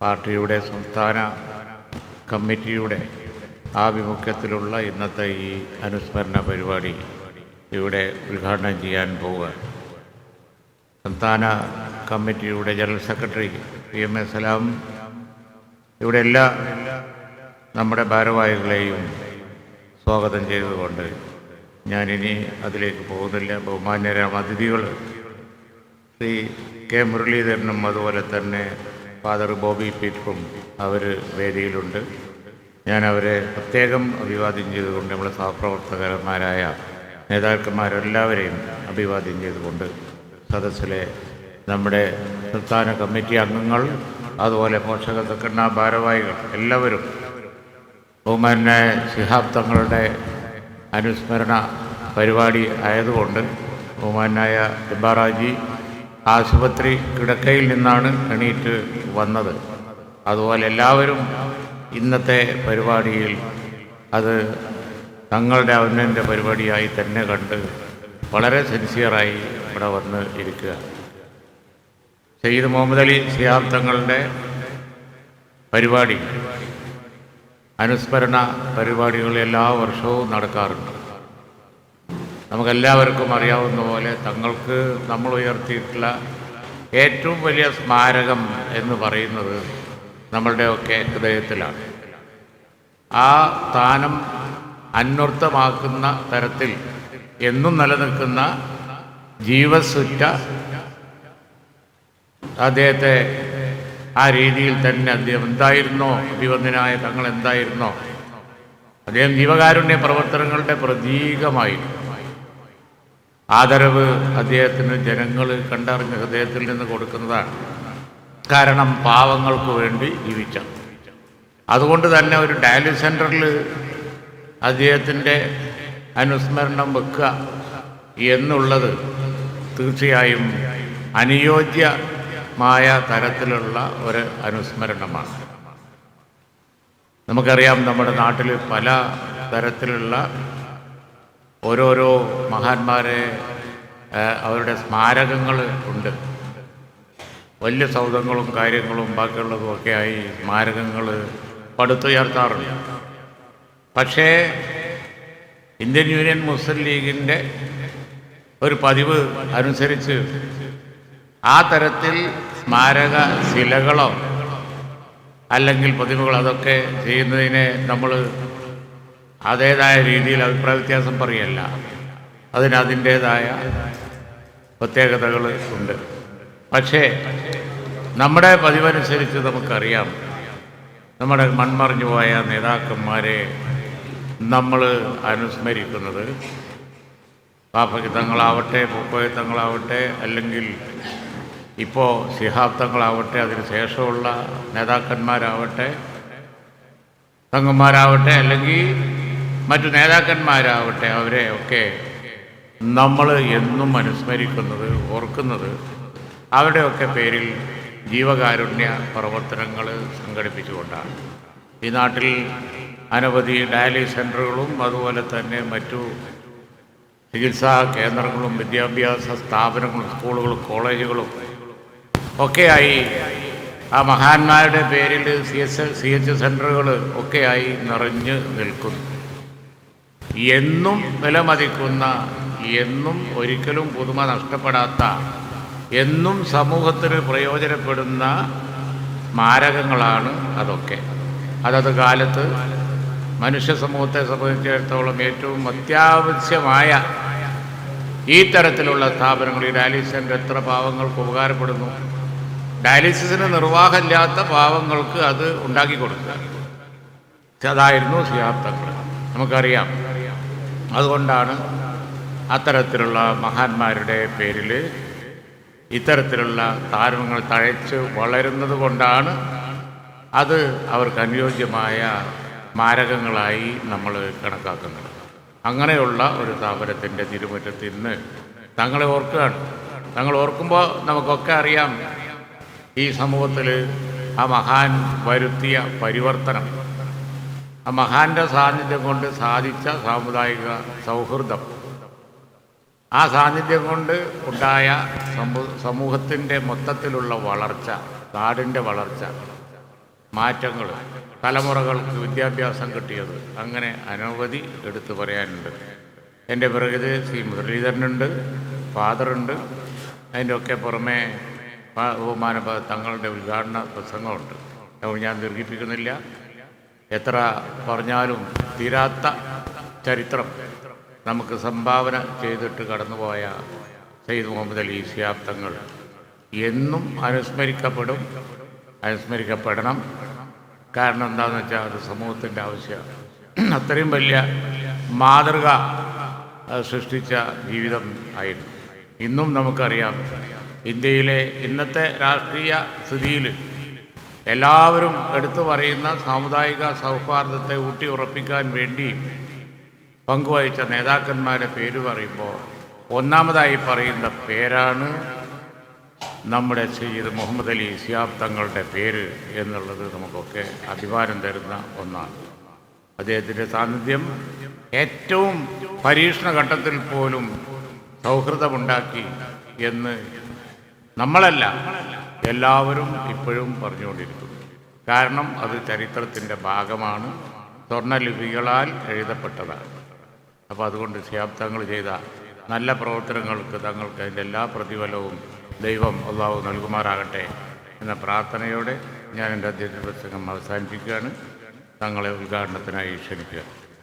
പാർട്ടിയുടെ സംസ്ഥാന കമ്മിറ്റിയുടെ ആഭിമുഖ്യത്തിലുള്ള ഇന്നത്തെ ഈ അനുസ്മരണ പരിപാടി ഇവിടെ ഉദ്ഘാടനം ചെയ്യാൻ പോവുക. സംസ്ഥാന കമ്മിറ്റിയുടെ general secretary P M A Salam ഇവിടെ എല്ലാ നമ്മുടെ ഭാരവാഹികളെയും സ്വാഗതം ചെയ്തുകൊണ്ട് ഞാനിനി അതിലേക്ക് പോകുന്നില്ല. ബഹുമാന്യരാം അതിഥികൾ ശ്രീ കെ മുരളീധരനും അതുപോലെ തന്നെ ഫാദർ ബോബി പീറ്ററും അവർ വേദിയിലുണ്ട്. ഞാൻ അവരെ പ്രത്യേകം അഭിവാദ്യം ചെയ്തുകൊണ്ട് നമ്മുടെ സഹപ്രവർത്തകന്മാരായ നേതാക്കന്മാരെല്ലാവരെയും അഭിവാദ്യം ചെയ്തുകൊണ്ട് സദസ്സിലെ നമ്മുടെ സംസ്ഥാന കമ്മിറ്റി അംഗങ്ങൾ അതുപോലെ പോഷക സംഘടനാ ഭാരവാഹികൾ എല്ലാവരും ബഹുമാനായ ശിഹാബ് തങ്ങളുടെ അനുസ്മരണ പരിപാടി ആയതുകൊണ്ട് ബഹുമാനായ ഇബാറാജി ആശുപത്രി കിടക്കയിൽ നിന്നാണ് എണീറ്റ് വന്നത്. അതുപോലെ എല്ലാവരും ഇന്നത്തെ പരിപാടിയിൽ അത് തങ്ങളുടെ അവനന്റെ പരിപാടിയായി തന്നെ കണ്ട് വളരെ സിൻസിയറായി ഇവിടെ വന്ന് ഇരിക്കുക. സയ്യിദ് മുഹമ്മദ് അലി സിയാബ് തങ്ങളുടെ പരിപാടി അനുസ്മരണ പരിപാടികൾ എല്ലാ വർഷവും നടക്കാറുണ്ട്. നമുക്കെല്ലാവർക്കും അറിയാവുന്ന പോലെ തങ്ങൾക്ക് നമ്മൾ ഉയർത്തിയിട്ടുള്ള ഏറ്റവും വലിയ സ്മാരകം എന്ന് പറയുന്നത് നമ്മളുടെയൊക്കെ ഹൃദയത്തിലാണ്. ആ സ്ഥാനം അന്വർത്ഥമാക്കുന്ന തരത്തിൽ എന്നും നിലനിൽക്കുന്ന ജീവസുറ്റ അദ്ദേഹത്തെ ആ രീതിയിൽ തന്നെ അദ്ദേഹം എന്തായിരുന്നോ? അഭിവന്ദനായ തങ്ങൾ എന്തായിരുന്നോ? അദ്ദേഹം ജീവകാരുണ്യ പ്രവർത്തനങ്ങളുടെ പ്രതീകമായി ആദരവ് അദ്ദേഹത്തിന് ജനങ്ങൾ കണ്ടറിഞ്ഞ ഹൃദയത്തിൽ നിന്ന് കൊടുക്കുന്നതാണ്. കാരണം പാവങ്ങൾക്ക് വേണ്ടി ജീവിച്ച അതുകൊണ്ട് തന്നെ ഒരു ഡയാലിസ് സെന്ററിൽ അദ്ദേഹത്തിന്റെ അനുസ്മരണം വെക്കുക എന്നുള്ളത് തീർച്ചയായും അനുയോജ്യമായ തരത്തിലുള്ള ഒരു അനുസ്മരണമാണ്. നമുക്കറിയാം നമ്മുടെ നാട്ടിൽ പല തരത്തിലുള്ള ഓരോരോ മഹാന്മാരെ അവരുടെ സ്മാരകങ്ങൾ ഉണ്ട്. വലിയ സൗദങ്ങളും കാര്യങ്ങളും ബാക്കിയുള്ളതും ഒക്കെയായി സ്മാരകങ്ങൾ പടുത്തുയർത്താറുണ്ട്. പക്ഷേ ഇന്ത്യൻ യൂണിയൻ മുസ്ലിം ലീഗിന്റെ ഒരു പതിവ് അനുസരിച്ച് ആ തരത്തിൽ സ്മാരക ശിലകളോ അല്ലെങ്കിൽ പ്രതിമകളോ അതൊക്കെ ചെയ്യുന്നതിനെ നമ്മൾ അതേതായ രീതിയിൽ അഭിപ്രായ വ്യത്യാസം പറയല്ല അതിനതിന്റെതായ പ്രത്യേകതകൾ ഉണ്ട്. പക്ഷേ നമ്മുടെ പതിവനുസരിച്ച് നമുക്കറിയാം. നമ്മുടെ മൺമറിഞ്ഞു പോയ നേതാക്കന്മാരെ നമ്മൾ അനുസ്മരിക്കുന്നത് പാപ്പയ്ക്ക് തങ്ങളാവട്ടെ പൂക്കോയ തങ്ങളാവട്ടെ അല്ലെങ്കിൽ ഇപ്പോൾ സിഹാബ്ദങ്ങളാവട്ടെ അതിന് ശേഷമുള്ള നേതാക്കന്മാരാവട്ടെ തങ്ങന്മാരാവട്ടെ അല്ലെങ്കിൽ മറ്റു നേതാക്കന്മാരാവട്ടെ അവരെ ഒക്കെ നമ്മൾ എന്നും അനുസ്മരിക്കുന്നത് ഓർക്കുന്നത് അവരുടെയൊക്കെ പേരിൽ ജീവകാരുണ്യ പ്രവർത്തനങ്ങൾ സംഘടിപ്പിച്ചുകൊണ്ടാണ്. ഈ നാട്ടിൽ അനവധി ഡയാലിസ് സെന്ററുകളും അതുപോലെ തന്നെ മറ്റു ചികിത്സാ കേന്ദ്രങ്ങളും വിദ്യാഭ്യാസ സ്ഥാപനങ്ങളും സ്കൂളുകളും കോളേജുകളും ഒക്കെയായി ആ മഹാന്മാരുടെ പേരിൽ സി എസ് സി എച്ച് സെന്ററുകൾ ഒക്കെയായി നിറഞ്ഞു നിൽക്കുന്നു. എന്നും വിലമതിക്കുന്ന എന്നും ഒരിക്കലും പുതുമ നഷ്ടപ്പെടാത്ത എന്നും സമൂഹത്തിന് പ്രയോജനപ്പെടുന്ന മാരകങ്ങളാണ് അതൊക്കെ. അതത് കാലത്ത് മനുഷ്യ സമൂഹത്തെ സംബന്ധിച്ചിടത്തോളം ഏറ്റവും അത്യാവശ്യമായ ഈ തരത്തിലുള്ള സ്ഥാപനങ്ങൾ ഈ ഡയാലിസിസ് എത്ര പാവങ്ങൾക്ക് ഉപകാരപ്പെടുന്നു. ഡയാലിസിസിന് നിർവാഹമില്ലാത്ത പാവങ്ങൾക്ക് അത് ഉണ്ടാക്കി കൊടുക്കുക. അതായിരുന്നു സിയാർത്ഥങ്ങൾ നമുക്കറിയാം. അതുകൊണ്ടാണ് അത്തരത്തിലുള്ള മഹാന്മാരുടെ പേരിൽ ഇത്തരത്തിലുള്ള താരങ്ങൾ തഴച്ച് വളരുന്നത് കൊണ്ടാണ് അത് അവർക്ക് അനുയോജ്യമായ മാരകങ്ങളായി നമ്മൾ കണക്കാക്കുന്നത്. അങ്ങനെയുള്ള ഒരു സ്ഥാപനത്തിന്റെ തിരുമുറ്റത്ത് ഇന്ന് തങ്ങളെ ഓർക്കുകയാണ്. തങ്ങൾ ഓർക്കുമ്പോൾ നമുക്കൊക്കെ അറിയാം ഈ സമൂഹത്തിൽ ആ മഹാൻ വരുത്തിയ പരിവർത്തനം. ആ മഹാന്റെ സാന്നിധ്യം കൊണ്ട് സാധിച്ച സാമുദായിക സൗഹൃദം. ആ സാന്നിധ്യം കൊണ്ട് ഉണ്ടായ സമൂ സമൂഹത്തിന്റെ മൊത്തത്തിലുള്ള വളർച്ച നാടിന്റെ വളർച്ച മാറ്റങ്ങൾ തലമുറകൾക്ക് വിദ്യാഭ്യാസം കിട്ടിയത് അങ്ങനെ അനവധി എടുത്തു പറയാനുണ്ട്. എന്റെ പിറകിൽ ശ്രീ മുരളീധരനുണ്ട് ഫാദറുണ്ട്. അതിന്റെ ഒക്കെ പുറമെ ബഹുമാന തങ്ങളുടെ ഉദ്ഘാടന പ്രസംഗമുണ്ട്. ഞാൻ ദീർഘിപ്പിക്കുന്നില്ല. എത്ര പറഞ്ഞാലും തീരാത്ത ചരിത്രം നമുക്ക് സംഭാവന ചെയ്തിട്ട് കടന്നുപോയ സയ്യിദ് മുഹമ്മദ് അലി സിയാബ്ദങ്ങൾ എന്നും അനുസ്മരിക്കപ്പെടും. അനുസ്മരിക്കപ്പെടണം. കാരണം എന്താണെന്ന് വെച്ചാൽ അത് സമൂഹത്തിന്റെ ആവശ്യമാണ് അത്രയും വലിയ മാതൃക സൃഷ്ടിച്ച ജീവിതം ആയിരുന്നു. ഇന്നും നമുക്കറിയാം ഇന്ത്യയിലെ ഇന്നത്തെ രാഷ്ട്രീയ സ്ഥിതിയിൽ എല്ലാവരും എടുത്തു പറയുന്ന സാമുദായിക സൗഹാർദ്ദത്തെ ഊട്ടി ഉറപ്പിക്കാൻ വേണ്ടി പങ്കുവഹിച്ച നേതാക്കന്മാരുടെ പേര് പറയുമ്പോൾ ഒന്നാമതായി പറയുന്ന പേരാണ് നമ്മുടെ സയ്യിദ് മുഹമ്മദ് അലി സിയാബ് തങ്ങളുടെ പേര് എന്നുള്ളത് നമുക്കൊക്കെ അഭിമാനം തരുന്ന ഒന്നാണ്. അദ്ദേഹത്തിന്റെ സാന്നിധ്യം ഏറ്റവും പരീക്ഷണ ഘട്ടത്തിൽ പോലും സൗഹൃദമുണ്ടാക്കി എന്ന് നമ്മളല്ല എല്ലാവരും ഇപ്പോഴും പറഞ്ഞുകൊണ്ടിരിക്കുന്നു. കാരണം അത് ചരിത്രത്തിന്റെ ഭാഗമാണ്. സ്വർണലിപികളാൽ എഴുതപ്പെട്ടതാണ്. അപ്പോൾ അതുകൊണ്ട് ശിഹാബ് തങ്ങൾ ചെയ്ത നല്ല പ്രവർത്തനങ്ങൾക്ക് തങ്ങൾക്ക് അതിന്റെ എല്ലാ പ്രതിഫലവും ദൈവം അള്ളാഹു നൽകുമാറാകട്ടെ എന്ന പ്രാർത്ഥനയോടെ ഞാൻ എന്റെ അധ്യക്ഷ പ്രസംഗം അവസാനിപ്പിക്കുകയാണ്. തങ്ങളെ ഉദ്ഘാടനത്തിനായി ക്ഷണിക്കുക